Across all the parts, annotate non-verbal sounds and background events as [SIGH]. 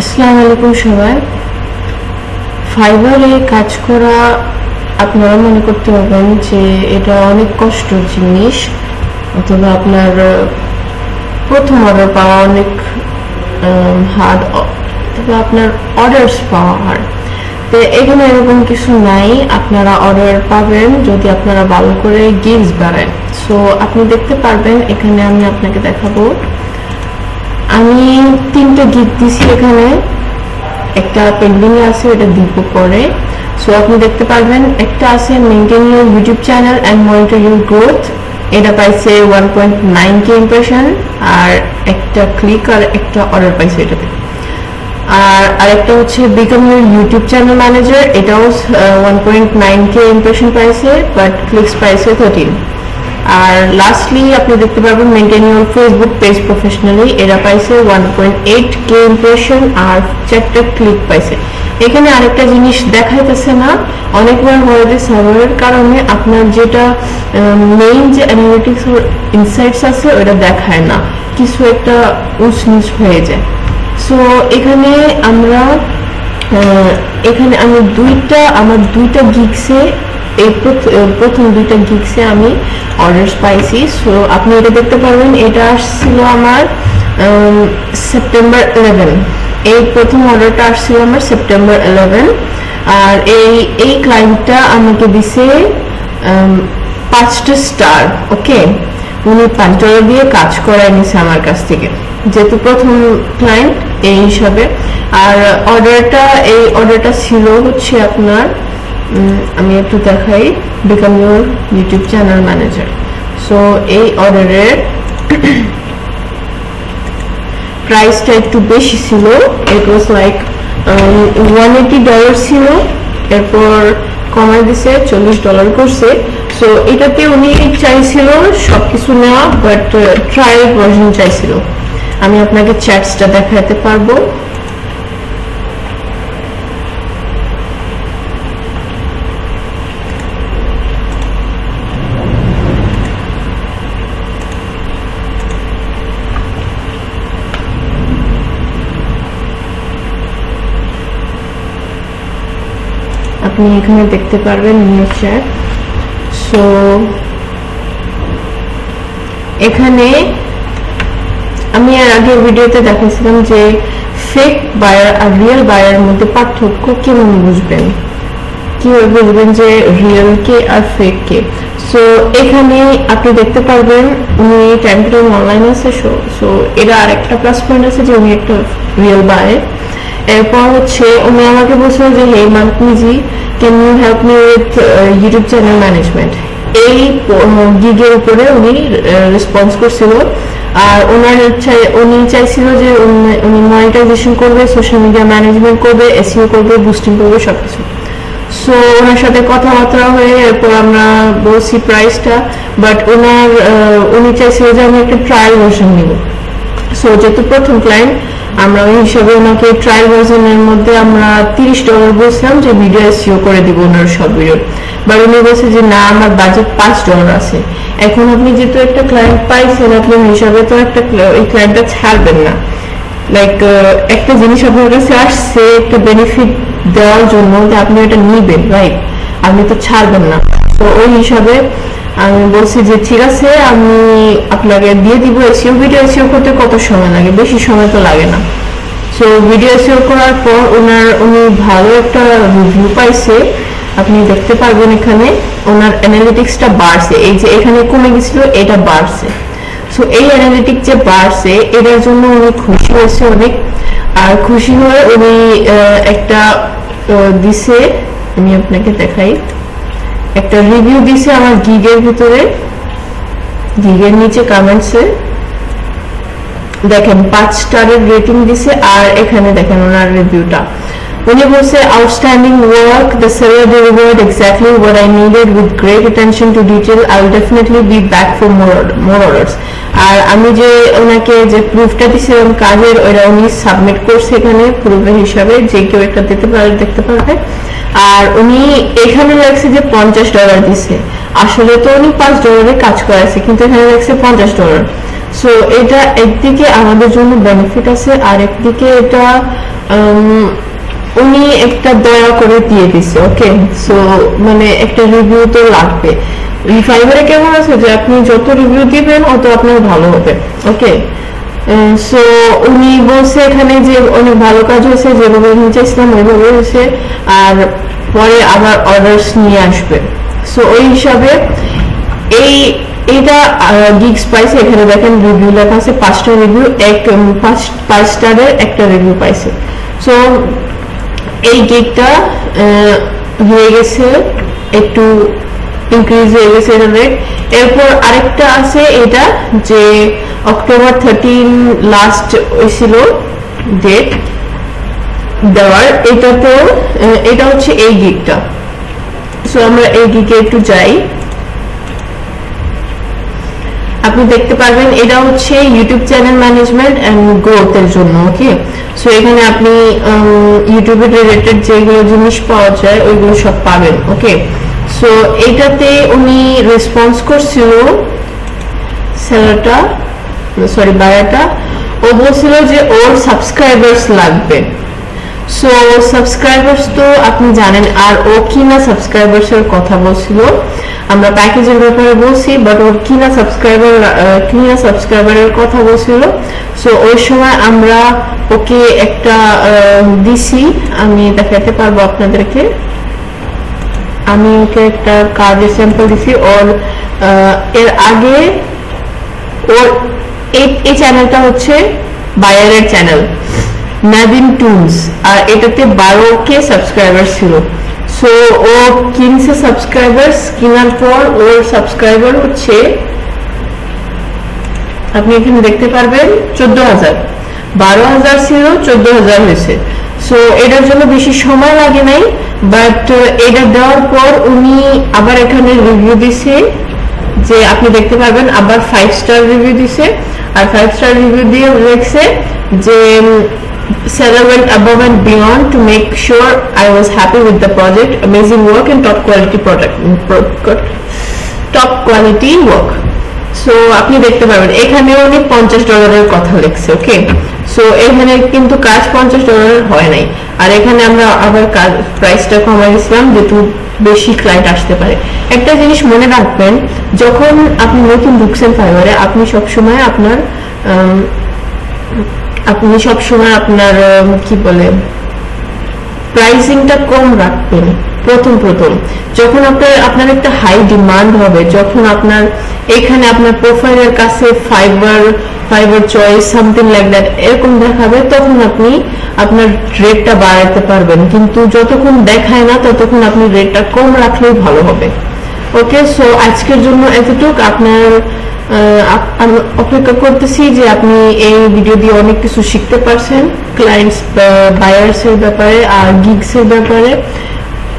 আসসালামু আলাইকুম সবাই। ফাইবারে কাজ করা আপনারা মনে করতে পারবেন যে এটা অনেক কষ্টের জিনিস, অথবা আপনার প্রথম অর্ডার পাওয়া অনেক হার্ড অথবা আপনার অর্ডারস পাওয়া হার্ড তো এখানে এরকম কিছু নাই, আপনারা অর্ডার পাবেন যদি আপনারা ভালো করে গিফটস বাড়ান সো আপনি দেখতে পারবেন, এখানে আমি আপনাকে দেখাবো। আমি তিনটে গিফট দিছি এখানে। একটা পেন্ডিং আছে এটা দিব পরে সো আপনি দেখতে পারবেন, একটা আছে maintain your YouTube channel and monitor growth এটা পাইছে one point nine K impression আর একটা ক্লিক আর একটা অর্ডার পাইছে এটাতে। আর আরেকটা হচ্ছে become your YouTube channel manager এটাও one point nine K impression পাইছে বাট ক্লিকস পাইছে থার্টিন আর লাস্টলি আপনি দেখতে পারবেন maintain your Facebook page professionally এরা পাইছে one point eight K impression আর চারটে ক্লিক পাইছে। এখানে আরেকটা জিনিস দেখাইতেছে না, অনেকবার হয় যে সার্ভারের কারণে আপনার যেটা মেইন যে অ্যানালিটিক্স ইনসাইটস আছে ওটা দেখায় না। কিছু একটা উঁচ নিচ হয়ে যায়। সো এখানে আমরা এখানে আমি দুইটা, আমার দুইটা গিগসে এই প্রথম দুইটা গিগসে আমি অর্ডার পাইছি। সো আপনি এটা দেখতে পারবেন, এটা আসছিল আমার সেপ্টেম্বর ইলেভেন এই প্রথম অর্ডারটা আসছিল আমার সেপ্টেম্বর ইলেভেন আর এই এই ক্লায়েন্টটা আমাকে দিছে পাঁচটা স্টার ওকে উনি পাঁচ ডলার দিয়ে কাজ করায় নিছে আমার কাছ থেকে। যেহেতু প্রথম ক্লায়েন্ট এই হিসাবে। আর অর্ডারটা এই অর্ডারটা ছিল হচ্ছে আপনার আমি একটু দেখাই become your YouTube channel manager so এই অর্ডারের প্রাইসটা [CLEARS THROAT] একটু বেশি ছিল। It was like one eighty dollar ছিল। এরপর কমাই দিছে, চল্লিশ ডলার করছে। সো এটাতে উনি চাইছিল সবকিছু নেওয়া বাট ট্রায়াল ভার্সন চাইছিল। আমি আপনাকে চ্যাটসটা দেখাতে পারব। আপনি এখানে দেখতে পারবেন নিউ চ্যাট সো এখানে আমি এর আগে ভিডিওতে দেখাচ্ছিলাম যে ফেক বায়ার আর রিয়েল বায়ার মধ্যে পার্থক্য কেমন বুঝবেন? কীভাবে বুঝবেন যে রিয়েল কে আর ফেক কে? সো এখানে আপনি দেখতে পারবেন উনি টাইম টু টাইম অনলাইন আছে সো সো এটা আরেকটা প্লাস পয়েন্ট আছে যে উনি একটা রিয়েল বায়ার এরপর হচ্ছে উনি আমাকে বলছিল যে, hey মান্টনিজি can you help me with YouTube channel management এই গিগের উপরে উনি রেসপন্স করছিল। আর ওনার চাই উনি চাইছিল যে উনি- মনিটাইজেশন করবে সোশ্যাল মিডিয়া ম্যানেজমেন্ট করবে এসইও করবে বুস্টিং করবে, সবকিছু। সো ওনার সাথে কথাবার্তা হয়ে এরপর আমরা বলছি প্রাইসটা বাট ওনার উনি চাইছিল যে আমি একটা ট্রায়াল ভার্সন নিব। সো যেহেতু প্রথম ক্লায়েন্ট আমরা ওই হিসাবে ওনাকে ট্রায়াল ভার্সনের মধ্যে আমরা তিরিশ ডলার বলছিলাম যে ভিডিও এসিও করে দিব ওনার সব ভিডিও বাট উনি বলছে যে, না, আমার বাজেট পাঁচ ডলার আছে। এখন আপনি যেহেতু একটা ক্লায়েন্ট পাইছেন, আপনি হিসাবে তো একটা ওই ক্লায়েন্টটা ছাড়বেন না। লাইক একটা জিনিস আপনার কাছে আসছে, একটা বেনিফিট দেওয়ার জন্য যে আপনি এটা নিবেন রাইট আপনি তো ছাড়বেন না। তো ওই হিসাবে আমি বলছি যে, ঠিক আছে, আমি আপনাকে দিয়ে দিব এসিও। ভিডিও এসিও করতে কত সময় লাগে? বেশি সময় তো লাগে না। সো ভিডিও এসিও করার পর ওনার, উনি ভালো একটা রিভিউ পাইছে। আপনি দেখতে পারবেন এখানে, ওনার অ্যানালিটিক্সটা বাড়ছে। এই যে, এখানে কমে গেছিল, এটা বাড়ছে। সো এই অ্যানালিটিক যে বাড়ছে, এটার জন্য উনি খুশি হয়েছে অনেক। আর খুশি হয়ে উনি একটা দিছে। আমি আপনাকে দেখাই। একটা রিভিউ দিছে আমার গিগের ভিতরে। গিগের নিচে কমেন্টসে দেখেন, পাঁচ স্টারের রেটিং দিছে আর এখানে দেখেন ওনার রিভিউটা উনি বলছে outstanding work the seller delivered exactly what I needed with great attention to detail I will definitely be back for more more orders আর আমি যে ওনাকে যে প্রুফটা দিছিলাম কাজের, ওইটা উনি সাবমিট করছে এখানে প্রুফের হিসাবে, যে কেউ একটা দিতে পারে দেখতে পারবে। আর উনি এখানে লাগছে যে পঞ্চাশ ডলার দিছে। আসলে তো উনি পাঁচ ডলারে কাজ করাইছে, কিন্তু এখানে লাগছে পঞ্চাশ ডলার সো এটা একদিকে আমাদের জন্য বেনিফিট আছে, আর একদিকে এটা উনি একটা দয়া করে দিয়ে দিছে ওকে সো মানে একটা রিভিউ তো লাগবে। ফাইবারে কেমন আছে যে আপনি যত রিভিউ দিবেন, অত আপনার ভালো হবে ওকে সো উনি বলছে এখানে যে অনেক ভালো কাজ হয়েছে, যেভাবে আমি চাইছিলাম ওইভাবে হয়েছে, আর পরে আবার অর্ডারস নিয়ে আসবে। সো ওই হিসাবে এই এটা গিগস পাইছে এখানে দেখেন রিভিউ লেখা আছে, পাঁচটা রিভিউ এক পাঁচ পাঁচ স্টারের একটা রিভিউ পাইছে। সো এই কেকটা হয়ে গেছে, একটু ইনক্রিজ হয়ে গেছে এটা রেট এরপর আরেকটা আছে এটা, যে অক্টোবর থার্টিন লাস্ট হয়েছিল ডেট দেওয়ার। এটাতেও এটা হচ্ছে এই গিকটা সো আমরা এই গিকে একটু যাই। আপনি দেখতে পারবেন, এটা হচ্ছে ইউটিউব চ্যানেল ম্যানেজমেন্ট অ্যান্ড গ্রোথের জন্য ওকে সো এখানে আপনি ইউটিউবে রিলেটেড যেগুলো জিনিস পাওয়া যায়, ওইগুলো সব পাবেন ওকে সো এইটাতে উনি রেসপন্স করছিল, সেলারটা সরি বায়াটা, ও বলছিল যে ওর সাবস্ক্রাইবার্স লাগবে। সো সাবস্ক্রাইবার্স তো আপনি জানেন, আর ও কিনা সাবস্ক্রাইবার্স এর কথা বলছিল। আমরা প্যাকেজের ব্যাপারে বলছি বাট ওর কিনা সাবস্ক্রাইবার কিনা সাবস্ক্রাইবারের কথা বলছিল সো ওই সময় আমরা ওকে একটা দিছি, আমি দেখাতে পারব আপনাদেরকে। আমি ওকে একটা কার্ডের স্যাম্পল দিছি, ওর এর আগে ওর, এই চ্যানেলটা হচ্ছে বায়ারের চ্যানেল নাদিন টুনস আর এটাতে বারো কে সাবস্ক্রাইবার ছিল। সো ও কিনছে সাবস্ক্রাইবার কেনার পর ওর সাবস্ক্রাইবার হচ্ছে, আপনি এখানে দেখতে পারবেন, চোদ্দ হাজার। বারো হাজার ছিল, চোদ্দ হাজার হয়েছে। সো এটার জন্য বেশি সময় লাগে নাই বাট এটা দেওয়ার পর উনি আবার এখানে রিভিউ দিছে, যে আপনি দেখতে পারবেন, আবার ফাইভ স্টার রিভিউ দিছে। আর ফাইভ স্টার রিভিউ দিয়ে লিখছে যে seller went above and beyond to make sure I was happy with the project. Amazing work and top quality product pro- top quality work. So আপনি দেখতে পারবেন এখানে উনি পঞ্চাশ ডলারের কথা লিখছে ওকে সো এখানে কিন্তু কাজ পঞ্চাশ ডলারের হয় নাই। আর এখানে আমরা আবার কাজ প্রাইসটা কমাই দিয়েছিলাম, যেহেতু বেশি ক্লায়েন্ট আসতে পারে। একটা জিনিস মনে রাখবেন, যখন আপনি নতুন ঢুকছেন ফাইবারে আপনি সবসময় আপনার আপনি সবসময় আপনার কি বলে, প্রাইসিংটা কম রাখবেন, প্রথম প্রথম। যখন আপনার আপনার একটা হাই ডিমান্ড হবে, যখন আপনার, এখানে আপনার প্রোফাইলের কাছে Fiverr Fiverr choice something like that এরকম দেখাবে, তখন আপনি আপনার রেটটা বাড়াতে পারবেন। কিন্তু যতক্ষণ দেখায় না, ততক্ষণ আপনি রেটটা কম রাখলেই ভালো হবে। ওকে সো আজকের জন্য এতটুক। আপনার অপেক্ষা করতেছি যে আপনি এই ভিডিও দিয়ে অনেক কিছু শিখতে পারছেন ক্লায়েন্টস বায়ার্স এর ব্যাপারে আর গিগস এর ব্যাপারে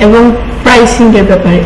এবং প্রাইসিং এর ব্যাপারে।